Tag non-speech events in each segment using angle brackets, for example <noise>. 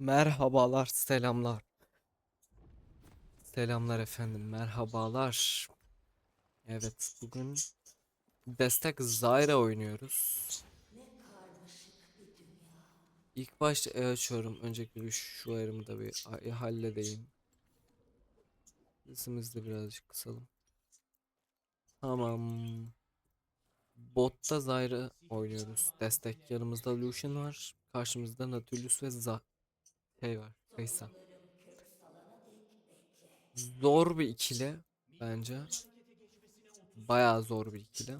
Merhabalar, selamlar. Selamlar efendim, merhabalar. Evet, bugün destek Zyra oynuyoruz. İlk başta E açıyorum. Öncelikle bir şu ayarımı da bir ha- halledeyim. Sesimizi de birazcık kısalım. Tamam. Botta Zyra oynuyoruz. Destek yanımızda Lucian var. Karşımızda Nautilus ve Za şey var. Zor bir ikili bence. Bayağı zor bir ikili.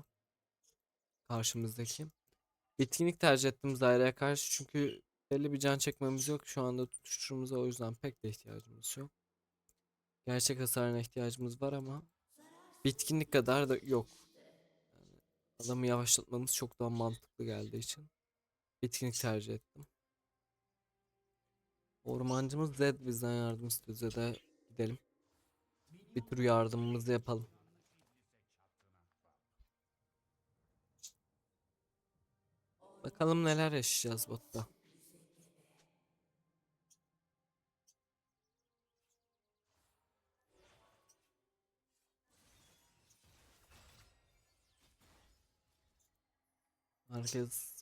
Karşımızdaki. Etkinlik tercih ettim Zyra'ya karşı çünkü belli bir can çekmemiz yok. Şu anda tutuşturumuza o yüzden pek de ihtiyacımız yok. Gerçek hasarına ihtiyacımız var ama bitkinlik kadar da yok. Yani adamı yavaşlatmamız çok daha mantıklı geldiği için bitkinlik tercih ettim. Ormancımız Zed bizden yardım istiyor. Zed'e gidelim. Bir tür yardımımızı yapalım. Bakalım neler yaşayacağız botta. Herkes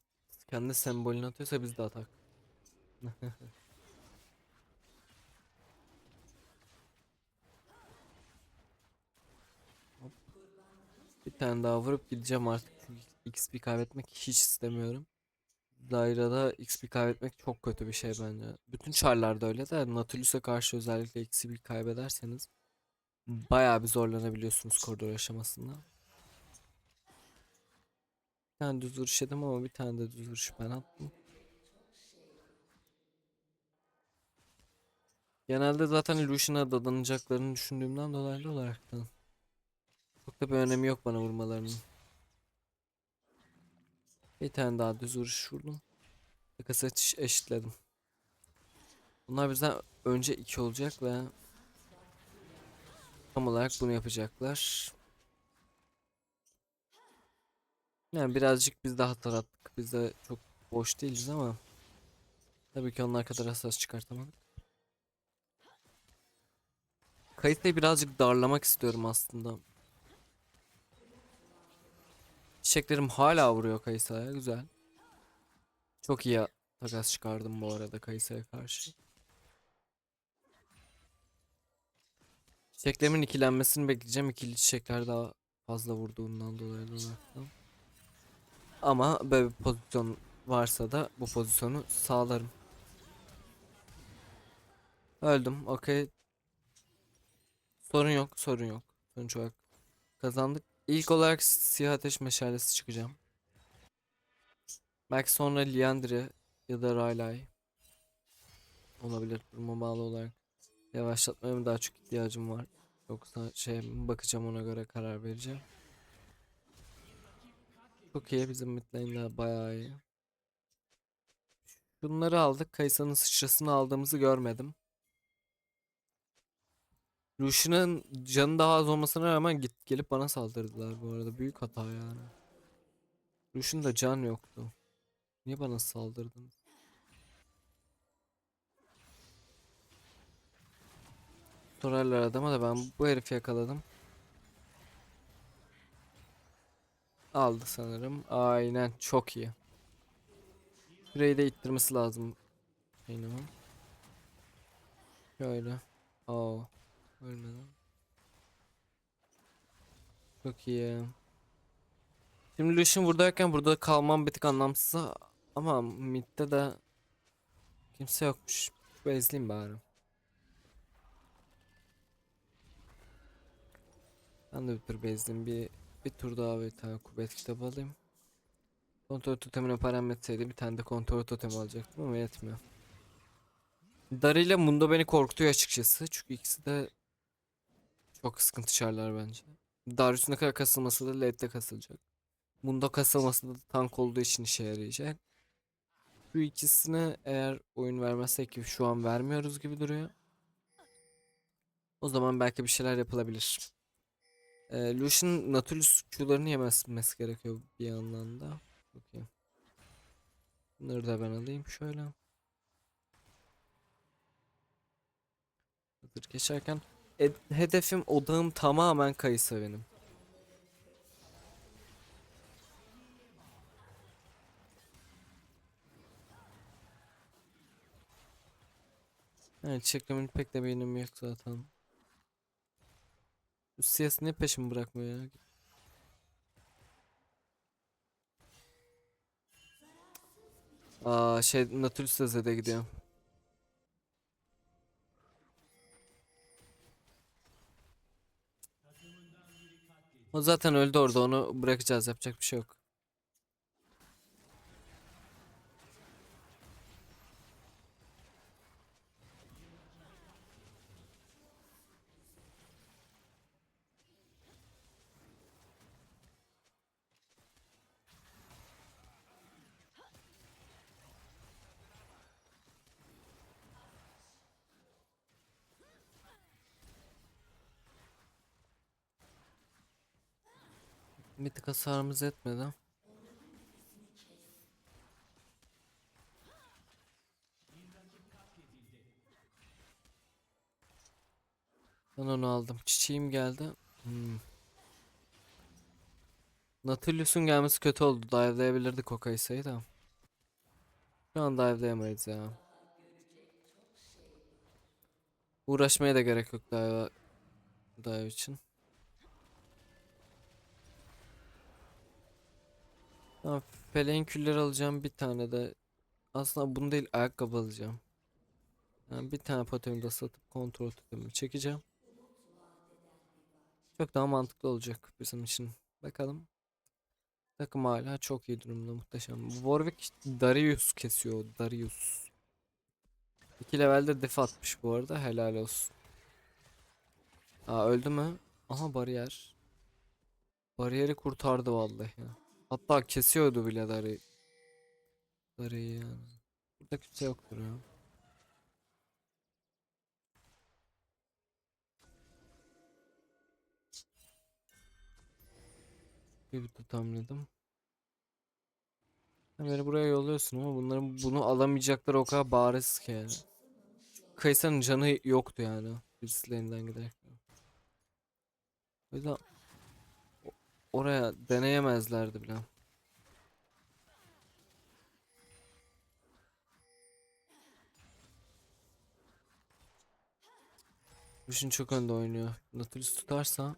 kendi sembolünü atıyorsa biz de atak. <laughs> Bir tane daha vurup gideceğim artık. çünkü XP kaybetmek hiç istemiyorum. Dairede XP kaybetmek çok kötü bir şey bence. Bütün çarlarda öyle de Nautilus'a karşı özellikle XP kaybederseniz bayağı bir zorlanabiliyorsunuz koridor aşamasında. Bir tane düz vuruş yedim ama bir tane de düz vuruş ben attım. Genelde zaten Lucian'a dadanacaklarını düşündüğümden dolaylı olaraktan. Çok da bir önemi yok bana vurmalarının. Bir tane daha düz vuruş vurdum. Takası eş- eşitledim. Bunlar bizden önce iki olacak ve tam olarak bunu yapacaklar. Yani birazcık biz de hata. Biz de çok boş değiliz ama tabii ki onlar kadar hassas çıkartamadık. Kayıtayı birazcık darlamak istiyorum aslında. Çiçeklerim hala vuruyor Kayısa'ya. Güzel. Çok iyi takas çıkardım bu arada Kayısa'ya karşı. Çiçeklerimin ikilenmesini bekleyeceğim. İkili çiçekler daha fazla vurduğundan dolayı olaraktan. Ama böyle bir pozisyon varsa da bu pozisyonu sağlarım. Öldüm. Okey. Sorun yok. Sorun yok. Sonuç olarak kazandık. İlk olarak siyah ateş meşalesi çıkacağım. Belki sonra Liandry ya da Raylay olabilir duruma bağlı olarak. Yavaşlatmaya mı daha çok ihtiyacım var? Yoksa şey bakacağım ona göre karar vereceğim. Çok iyi bizim mid lane'ler bayağı iyi. Şunları aldık. Kayısa'nın sıçrasını aldığımızı görmedim. Lucian'ın canı daha az olmasına rağmen git gelip bana saldırdılar bu arada. Büyük hata yani. Lucian'da can yoktu. Niye bana saldırdın? Sorarlar adama da ben bu herifi yakaladım. Aldı sanırım. Aynen çok iyi. Şurayı da ittirmesi lazım. Aynen. Şöyle. Oo. Ölmeden. Çok iyi. Şimdi Lucian buradayken burada kalmam bir tık anlamsız ama midde de kimse yokmuş. Bezleyeyim bari. Ben de bir tur bezleyeyim. Bir, bir tur daha bir tane kuvvet kitabı alayım. Kontrol totemine param yetseydi bir tane de kontrol totemi alacaktım ama yetmiyor. Dari ile Mundo beni korkutuyor açıkçası. Çünkü ikisi de çok sıkıntı çarlar bence. Darius ne kadar kasılması da late'de kasılacak. Mundo kasılması da tank olduğu için işe yarayacak. Bu ikisine eğer oyun vermezsek ki şu an vermiyoruz gibi duruyor. O zaman belki bir şeyler yapılabilir. Ee, Lucian Nautilus Q'larını yemesi gerekiyor bir yandan da. Okey. Bunları da ben alayım şöyle. olacaktır geçerken. E, hedefim odağım tamamen Kayısa benim. Yani çeklemin pek de benim yok zaten. CS niye peşimi bırakmıyor ya? Aa şey Nautilus da Zed'e gidiyor. O zaten öldü orada onu bırakacağız yapacak bir şey yok. Bir tık hasarımız etmedi. Ben onu aldım. Çiçeğim geldi. Hmm. Nautilus'un gelmesi kötü oldu. Dive'layabilirdik o da. Şu an dive'layamayız ya. Uğraşmaya da gerek yok dive, dive için. Tamam, külleri alacağım bir tane de. Aslında bunu değil ayakkabı alacağım. Yani bir tane potemi de satıp kontrol totemi çekeceğim. Çok daha mantıklı olacak bizim için. Bakalım. Takım hala çok iyi durumda muhteşem. Warwick Darius kesiyor. Darius. 2 levelde def atmış bu arada. Helal olsun. Aa öldü mü? Aha bariyer. Bariyeri kurtardı vallahi ya. Hatta kesiyordu bile Dari. Dari'yi yani. Burada kimse yoktur ya. Bir tutamladım. Beni buraya yolluyorsun ama bunların bunu alamayacakları o kadar bariz ki yani. Kayısa'nın canı yoktu yani. Birisiylerinden giderken. O yüzden oraya deneyemezlerdi bile. Lucian çok önde oynuyor. Nautilus tutarsa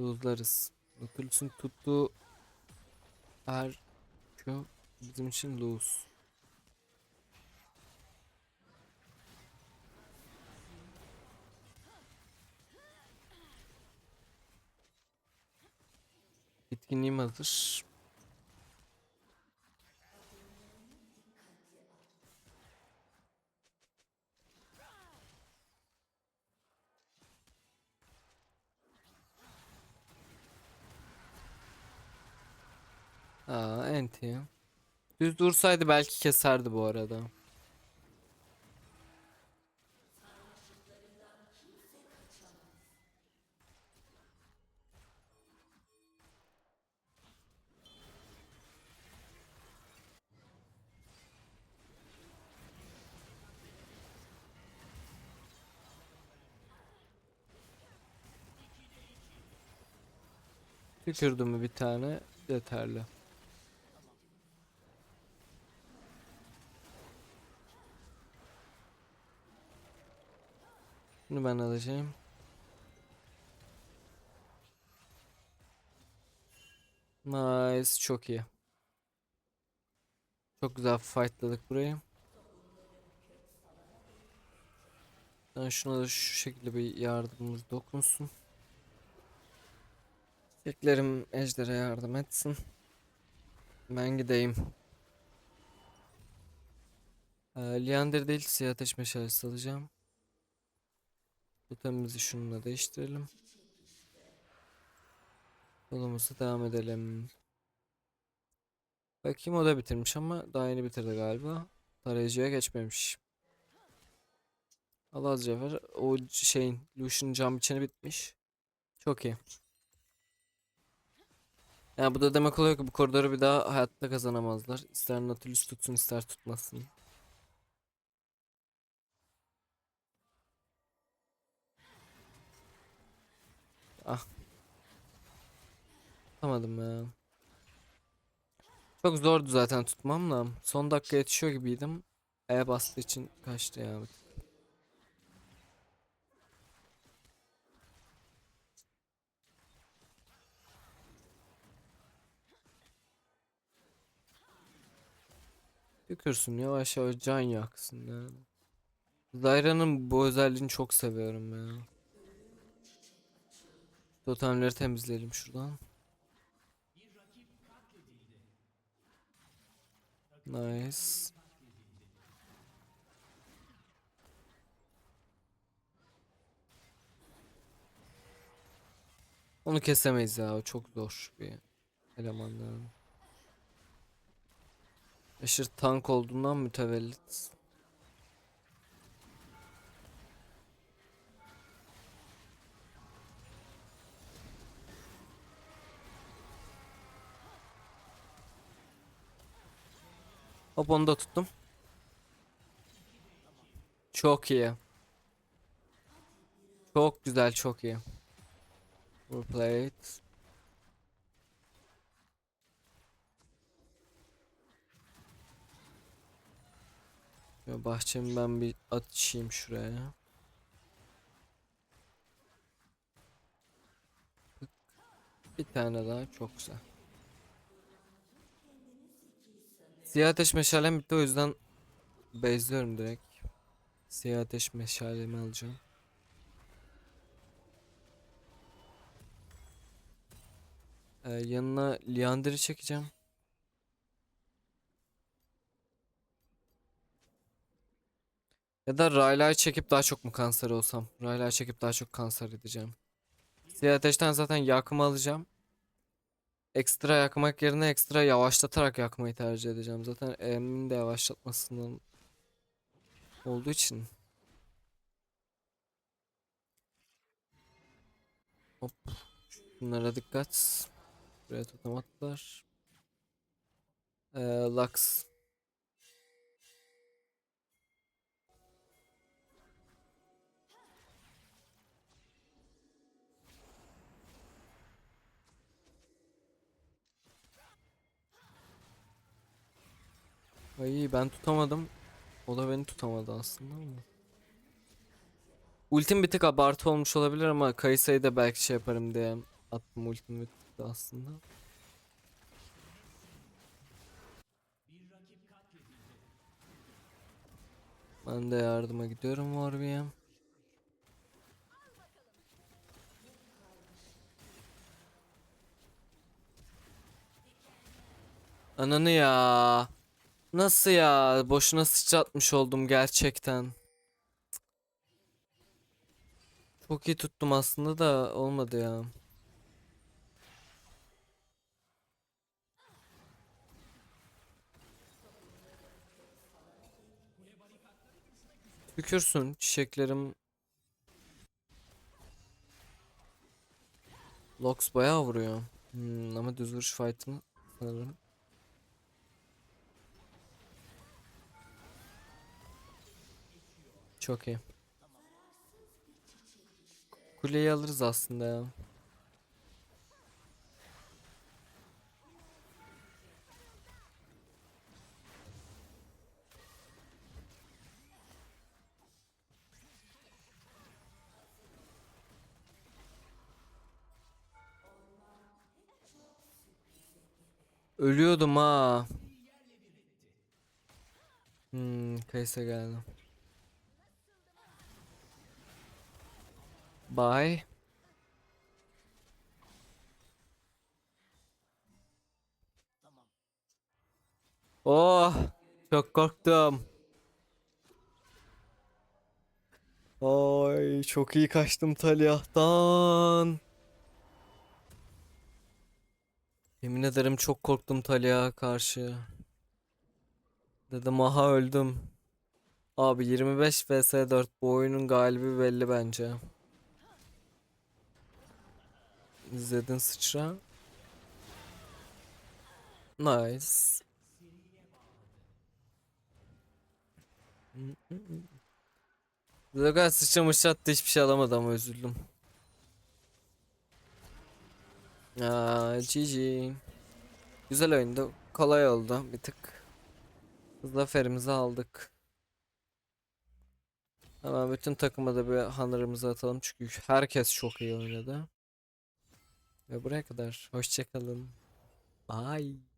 lose'larız. Nautilus'un tuttuğu her Q bizim için lose. Bitkinliğim hazır. Aa enti. Düz dursaydı belki keserdi bu arada. Tükürdüm mü bir tane yeterli. Bunu ben alacağım. Nice, çok iyi. Çok güzel fightladık burayı. Ben şuna da şu şekilde bir yardımımız dokunsun. Beklerim Ejder'e yardım etsin. Ben gideyim. Ee, Leander değil siyah ateş meşalesi alacağım. Totemimizi şununla değiştirelim. Yolumuza devam edelim. Bakayım o da bitirmiş ama daha yeni bitirdi galiba. Tarayıcıya geçmemiş. Allah Cafer o şeyin Lucian cam içini bitmiş. Çok iyi. Yani bu da demek oluyor ki bu koridoru bir daha hayatta kazanamazlar. İster Nautilus tutsun ister tutmasın. Ah. Tutamadım ya. Çok zordu zaten tutmam da. Son dakika yetişiyor gibiydim. E bastı için kaçtı ya. Tükürsün yavaş yavaş can yaksın ya. Zyra'nın bu özelliğini çok seviyorum ya. Totemleri temizleyelim şuradan. Nice. Onu kesemeyiz ya. O çok zor bir eleman Aşırı tank olduğundan mütevellit. Hop onu da tuttum. Çok iyi. Çok güzel, çok iyi. Full Ya bahçemi ben bir açayım şuraya. Bir tane daha çok güzel. Siyah ateş meşalem bitti o yüzden bezliyorum direkt. Siyah ateş meşalemi alacağım. Ee, yanına Liandry'i çekeceğim. Ya da Rayla'yı çekip daha çok mu kanser olsam? Rayla'yı çekip daha çok kanser edeceğim. Siyah ateşten zaten yakımı alacağım. Ekstra yakmak yerine ekstra yavaşlatarak yakmayı tercih edeceğim. Zaten E'nin de yavaşlatmasından olduğu için. Hop. Bunlara dikkat. Buraya totem attılar. Ee, Lux. Ay ben tutamadım. O da beni tutamadı aslında ama. Ultim bir tık abartı olmuş olabilir ama Kayısa'yı da belki şey yaparım diye attım ultimi bir tık da aslında. Ben de yardıma gidiyorum Warwick'e. Ananı ya. Nasıl ya? Boşuna sıçratmış oldum gerçekten. Çok iyi tuttum aslında da olmadı ya. Tükürsün çiçeklerim. Lox bayağı vuruyor. Hmm, ama düz vuruş fight'ını sanırım. Çok iyi. Kuleyi alırız aslında ya. Ölüyordum ha. Hmm, Kaysa geldi. Bye. Oh, çok korktum. Ay, çok iyi kaçtım Talyah'tan. Yemin ederim çok korktum Talyah'a karşı. Dedim aha öldüm. Abi 25 vs 4 bu oyunun galibi belli bence. İzledin sıçra. Nice. Logan sıçramış attı hiçbir şey alamadı ama üzüldüm. Aa, GG. Güzel oyundu. Kolay oldu bir tık. Zaferimizi aldık. Hemen bütün takıma da bir hanırımızı atalım çünkü herkes çok iyi oynadı. Ve buraya kadar. Hoşçakalın. Bye.